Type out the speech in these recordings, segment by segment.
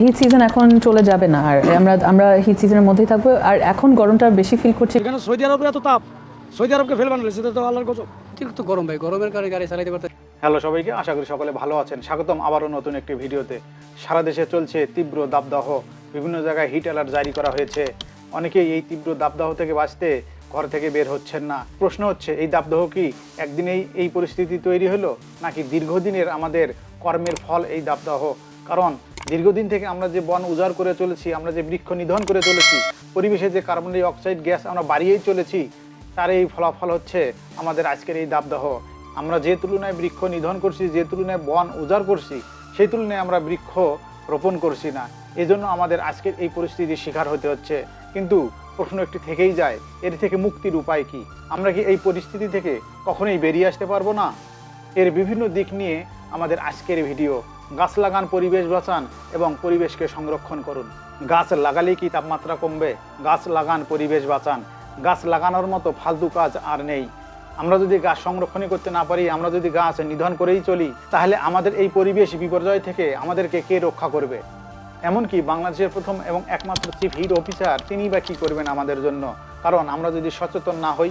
Hit season এখন চলে যাবে না আর আমরা আমরা হিট সিজনের মধ্যেই থাকব আর এখন গরমটা বেশি ফিল করছি। এখানে সৌদি আরবে এত তাপ সৌদি আরবকে ফেল বানালে সেটা তো আল্লাহর গজব। অতিরিক্ত গরম ভাই গরমের কারণে গাড়ি চালাতে পারতে হ্যালো সবাইকে আশা করি সকলে ভালো আছেন। স্বাগতম আবারও নতুন একটি ভিডিওতে। সারা দেশে চলছে তীব্র দাবদাহ বিভিন্ন জায়গায় হিট অ্যালার্ট জারি করা হয়েছে। অনেকেই এই তীব্র দাবদাহ থেকে বাঁচতে ঘর থেকে বের হচ্ছেন না। প্রশ্ন হচ্ছে এই দাবদাহ কি একদিনেই এই পরিস্থিতি তৈরি হলো নাকি দীর্ঘদিনের আমাদের কর্মের ফল এই দাবদাহ কারণ দীর্ঘদিন থেকে আমরা যে বন উজাড় করে চলেছি, আমরা যে বৃক্ষ নিধন করে চলেছি, পরিবেশে যে কার্বন ডাই অক্সাইড গ্যাস আমরা বাড়িয়েই চলেছি, তার এই ফলাফল হচ্ছে আমাদের আজকের এই দাবদাহ। আমরা যে তুলনায় বৃক্ষ নিধন করছি, যে তুলনায় বন উজাড় করছি, সেই তুলনায় আমরা বৃক্ষ রোপণ করছি না। এজন্য আমাদের আজকের এই পরিস্থিতির শিকার হতে হচ্ছে। কিন্তু প্রশ্ন একটি থেকেই যায়, এর থেকে মুক্তির উপায় কি? আমরা কি এই পরিস্থিতি থেকে কখনোই বেরিয়ে আসতে পারব না? এর বিভিন্ন দিক নিয়ে আমাদের আজকের ভিডিও। গাছ লাগান, পরিবেশ বাঁচান এবং পরিবেশকে সংরক্ষণ করুন। গাছ লাগালেই কি তাপমাত্রা কমবে? গাছ লাগান, পরিবেশ বাঁচান। গাছ লাগানোর মতো ফালতু কাজ আর নেই। আমরা যদি গাছ সংরক্ষণই করতে না পারি, আমরা যদি গাছ নিধন করেই চলি, তাহলে আমাদের এই পরিবেশ বিপর্যয় থেকে আমাদেরকে কে রক্ষা করবে? এমনকি বাংলাদেশের প্রথম এবং একমাত্র চিফ হিট অফিসার, তিনি বা কী করবেন আমাদের জন্য? কারণ আমরা যদি সচেতন না হই,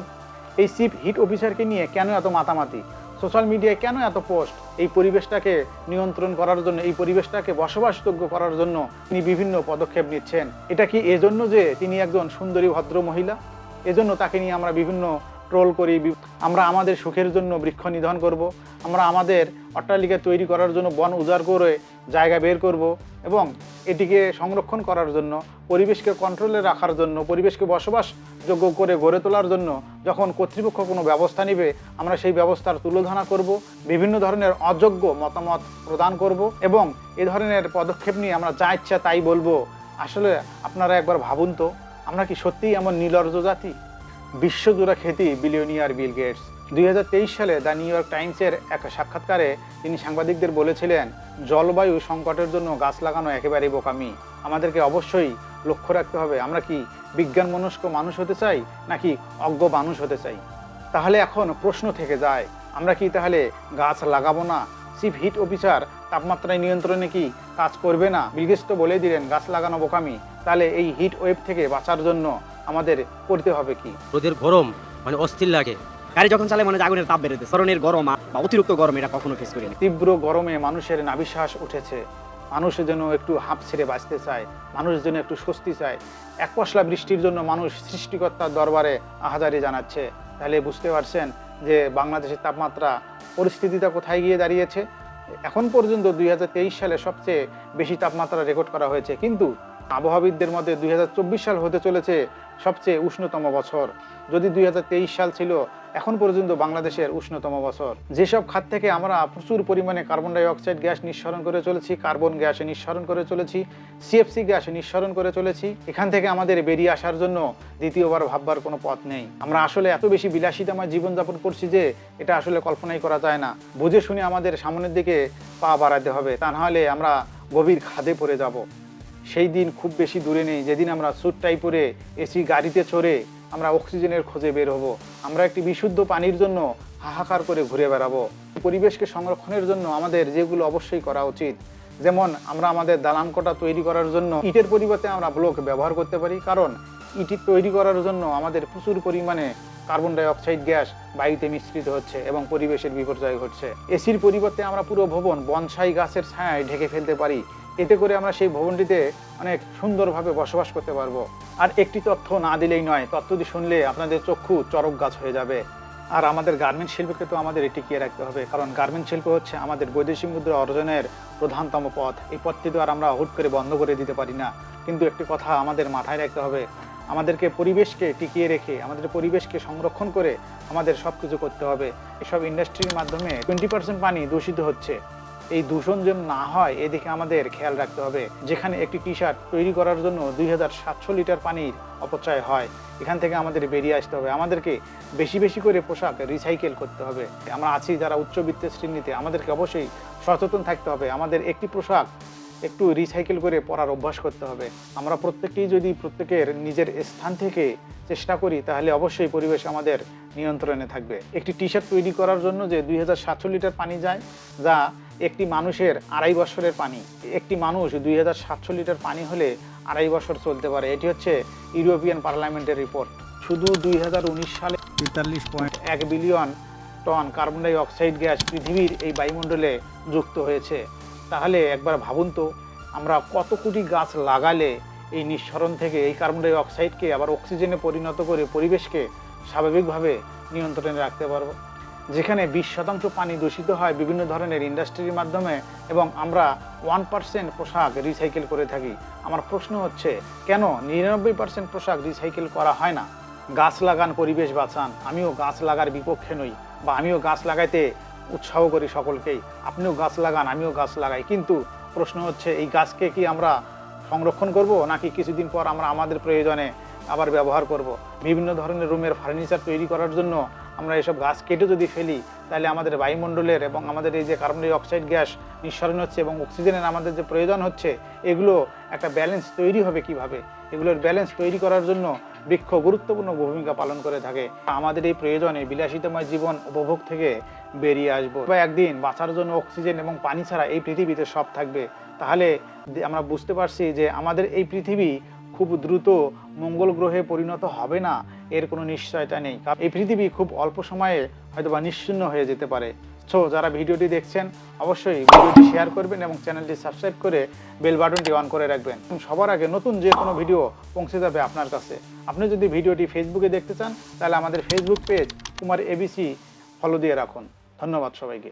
এই চিফ হিট অফিসারকে নিয়ে কেন এত মাতামাতি? সোশ্যাল মিডিয়ায় কেন এত পোস্ট? এই পরিবেশটাকে নিয়ন্ত্রণ করার জন্য, এই পরিবেশটাকে বসবাসযোগ্য করার জন্য তিনি বিভিন্ন পদক্ষেপ নিচ্ছেন। এটা কি এজন্য যে তিনি একজন সুন্দরী, ভদ্র মহিলা? এজন্য তাকে নিয়ে আমরা বিভিন্ন ট্রোল করি আমরা আমাদের সুখের জন্য বৃক্ষ নিধন করব, আমরা আমাদের অট্টালিকা তৈরি করার জন্য বন উজাড় করে জায়গা বের করব এবং এটিকে সংরক্ষণ করার জন্য, পরিবেশকে কন্ট্রোলে রাখার জন্য, পরিবেশকে বসবাসযোগ্য করে গড়ে তোলার জন্য যখন কর্তৃপক্ষ কোনো ব্যবস্থা নেবে, আমরা সেই ব্যবস্থার তুলোধনা করব, বিভিন্ন ধরনের অযোগ্য মতামত প্রদান করব এবং এ ধরনের পদক্ষেপ নিয়ে আমরা যা ইচ্ছা তাই বলব। আসলে আপনারা একবার ভাবুন তো, আমরা কি সত্যিই এমন নির্লজ্জ জাতি? বিশ্বজোড়া খ্যাতি বিলিয়নিয়ার বিল গেটস। দুই হাজার তেইশ সালে দ্য নিউ ইয়র্ক টাইমসের এক সাক্ষাৎকারে তিনি সাংবাদিকদের বলেছিলেন, জলবায়ু সংকটের জন্য গাছ লাগানো একেবারেই বোকামি। আমাদেরকে অবশ্যই লক্ষ্য রাখতে হবে, আমরা কি বিজ্ঞান মনস্ক মানুষ হতে চাই, নাকি অজ্ঞ মানুষ হতে চাই? তাহলে এখন প্রশ্ন থেকে যায়, আমরা কি তাহলে গাছ লাগাবো না? চিফ হিট অফিসার তাপমাত্রায় নিয়ন্ত্রণে কি কাজ করবে না? বিলগেস তো বলে দিলেন, গাছ লাগানো বোকামি। তাহলে এই হিট ওয়েভ থেকে বাঁচার জন্য আমাদের করতে হবে কি? রোদের গরম মানে অস্থির লাগে। গাড়ি যখন চালায় মানে আগুনের তাপ বেরোতে স্মরণের গরম বা অতিরিক্ত গরম এটা কখনো ফেস করিনি। তীব্র গরমে মানুষের নাবিশ্বাস উঠেছে। মানুষ যেন একটু হাঁপ ছেড়ে বাঁচতে চায়। মানুষ যেন একটু স্বস্তি চায়। এক পশলা বৃষ্টির জন্য মানুষ সৃষ্টিকর্তার দরবারে আহাজারি জানাচ্ছে। তাহলে বুঝতে পারছেন যে বাংলাদেশের তাপমাত্রা পরিস্থিতিটা কোথায় গিয়ে দাঁড়িয়েছে? এখন পর্যন্ত দুই হাজার তেইশ সালে সবচেয়ে বেশি তাপমাত্রা রেকর্ড করা হয়েছে। কিন্তু আবহাওয়াবিদদের মধ্যে দুই হাজার চব্বিশ সাল হতে চলেছে সবচেয়ে উষ্ণতম বছর। যদি দুই হাজার তেইশ সাল ছিল, এখন পর্যন্ত বাংলাদেশের উষ্ণতম বছর। যেসব খাত থেকে আমরা প্রচুর পরিমাণে কার্বন ডাই অক্সাইড গ্যাস নিঃসরণ করে চলেছি, কার্বন গ্যাস নিঃসরণ করে চলেছি সিএফসি গ্যাস নিঃসরণ করে চলেছি, এখান থেকে আমাদের বেরিয়ে আসার জন্য দ্বিতীয়বার ভাববার কোনো পথ নেই। আমরা আসলে এত বেশি বিলাসিতাময় জীবনযাপন করছি যে এটা আসলে কল্পনাই করা যায় না। বুঝে শুনে আমাদের সামনের দিকে পা বাড়াতে হবে, তা নাহলে আমরা গভীর খাদে পড়ে যাব। সেই দিন খুব বেশি দূরে নেই। যেদিন আমরা স্যুট টাই পরে এসি গাড়িতে চড়ে আমরা অক্সিজেনের খোঁজে বের হব। আমরা একটি বিশুদ্ধ পানির জন্য হাহাকার করে ঘুরে বেড়াবো। পরিবেশকে সংরক্ষণের জন্য আমাদের যেগুলো অবশ্যই করা উচিত। যেমন আমরা আমাদের দালান কোটা তৈরি করার জন্য ইটের পরিবর্তে আমরা ব্লক ব্যবহার করতে পারি, কারণ ইটি তৈরি করার জন্য আমাদের প্রচুর পরিমাণে কার্বন ডাই অক্সাইড গ্যাস বায়ুতে মিশ্রিত হচ্ছে এবং পরিবেশের বিপর্যয় ঘটছে। এসির পরিবর্তে আমরা পুরো ভবন বনসাই গাছের ছায়ায় ঢেকে ফেলতে পারি। এতে করে আমরা সেই ভবনটিতে অনেক সুন্দরভাবে বসবাস করতে পারব। আর একটি তথ্য না দিলেই নয় তথ্যটি শুনলে আপনাদের চক্ষু চরক গাছ হয়ে যাবে। আর আমাদের গার্মেন্ট শিল্পকে তো আমাদের টিকিয়ে রাখতে হবে, কারণ গার্মেন্ট শিল্প হচ্ছে আমাদের বৈদেশিক মুদ্রা অর্জনের প্রধানতম পথ। এই পথটি তো আর আমরা হুট করে বন্ধ করে দিতে পারি না। কিন্তু একটি কথা আমাদের মাথায় রাখতে হবে, আমাদেরকে পরিবেশকে টিকিয়ে রেখে, আমাদের পরিবেশকে সংরক্ষণ করে আমাদের সব কিছু করতে হবে। এসব ইন্ডাস্ট্রির মাধ্যমে টোয়েন্টি পার্সেন্ট পানি দূষিত হচ্ছে। এই দূষণ যেন না হয়, এদিকে আমাদের খেয়াল রাখতে হবে। যেখানে একটি টি শার্ট তৈরি করার জন্য দুই হাজার সাতশো লিটার পানির অপচয় হয়, এখান থেকে আমাদের বেরিয়ে আসতে হবে। আমাদেরকে বেশি বেশি করে পোশাক রিসাইকেল করতে হবে। আমরা আছি যারা উচ্চবিত্তের শ্রেণীতে, আমাদেরকে অবশ্যই সচেতন থাকতে হবে। আমাদের একটি পোশাক একটু রিসাইকেল করে পরার অভ্যাস করতে হবে। আমরা প্রত্যেকেই যদি প্রত্যেকের নিজের স্থান থেকে চেষ্টা করি, তাহলে অবশ্যই পরিবেশ আমাদের নিয়ন্ত্রণে থাকবে। একটি টি শার্ট তৈরি করার জন্য যে দুই হাজার সাতশো লিটার পানি যায়, যা একটি মানুষের আড়াই বছরের পানি। একটি মানুষ দুই হাজার সাতশো লিটার পানি হলে আড়াই বছর চলতে পারে। এটি হচ্ছে ইউরোপিয়ান পার্লামেন্টের রিপোর্ট। শুধু দুই হাজার উনিশ সালে তেতাল্লিশ পয়েন্ট এক billion ton carbon dioxide gas পৃথিবীর এই বায়ুমণ্ডলে যুক্ত হয়েছে। তাহলে একবার ভাবুন তো, আমরা কত কোটি গাছ লাগালে এই নিঃসরণ থেকে এই কার্বন ডাই অক্সাইডকে আবার অক্সিজেনে পরিণত করে পরিবেশকে স্বাভাবিকভাবে নিয়ন্ত্রণে রাখতে পারব? যেখানে বিশ শতাংশ পানি দূষিত হয় বিভিন্ন ধরনের ইন্ডাস্ট্রির মাধ্যমে এবং আমরা ওয়ান পার্সেন্ট পোশাক রিসাইকেল করে থাকি। আমার প্রশ্ন হচ্ছে, কেন নিরানব্বই পার্সেন্ট পোশাক রিসাইকেল করা হয় না? গাছ লাগান, পরিবেশ বাঁচান। আমিও গাছ লাগার বিপক্ষে নই বা আমিও গাছ লাগাইতে উৎসাহ করি সকলকেই। আপনিও গাছ লাগান, আমিও গাছ লাগাই। কিন্তু প্রশ্ন হচ্ছে, এই গাছকে কি আমরা সংরক্ষণ করব নাকি কিছুদিন পর আমরা আমাদের প্রয়োজনে আবার ব্যবহার করব। বিভিন্ন ধরনের রুমের ফার্নিচার তৈরি করার জন্য আমরা এসব গাছ কেটে যদি ফেলি, তাহলে আমাদের বায়ুমণ্ডলের এবং আমাদের এই যে কার্বন ডাই অক্সাইড গ্যাস নিঃসরণ হচ্ছে এবং অক্সিজেনের আমাদের যে প্রয়োজন হচ্ছে, এগুলো একটা ব্যালেন্স তৈরি হবে কীভাবে? এগুলোর ব্যালেন্স তৈরি করার জন্য বৃক্ষ গুরুত্বপূর্ণ ভূমিকা পালন করে থাকে। আমাদের এই প্রয়োজনে বিলাসিতময় জীবন উপভোগ থেকে বেরিয়ে আসব। বা একদিন বাঁচার জন্য অক্সিজেন এবং পানি ছাড়া এই পৃথিবীতে সব থাকবে। তাহলে আমরা বুঝতে পারছি যে আমাদের এই পৃথিবী খুব দ্রুত মঙ্গল গ্রহে পরিণত হবে না, এর কোনো নিশ্চয়তা নেই। এই পৃথিবী খুব অল্প সময়ে হয়তো বা নিশ্চিন্ন হয়ে যেতে পারে। সো যারা ভিডিওটি দেখছেন, অবশ্যই ভিডিওটি শেয়ার করবেন এবং চ্যানেলটি সাবস্ক্রাইব করে বেল বাটনটি অন করে রাখবেন। সবার আগে নতুন যে কোনো ভিডিও পৌঁছে যাবে আপনার কাছে। আপনি যদি ভিডিওটি ফেসবুকে দেখতে চান, তাহলে আমাদের Facebook page Kumar ABC follow দিয়ে রাখুন। ধন্যবাদ সবাইকে।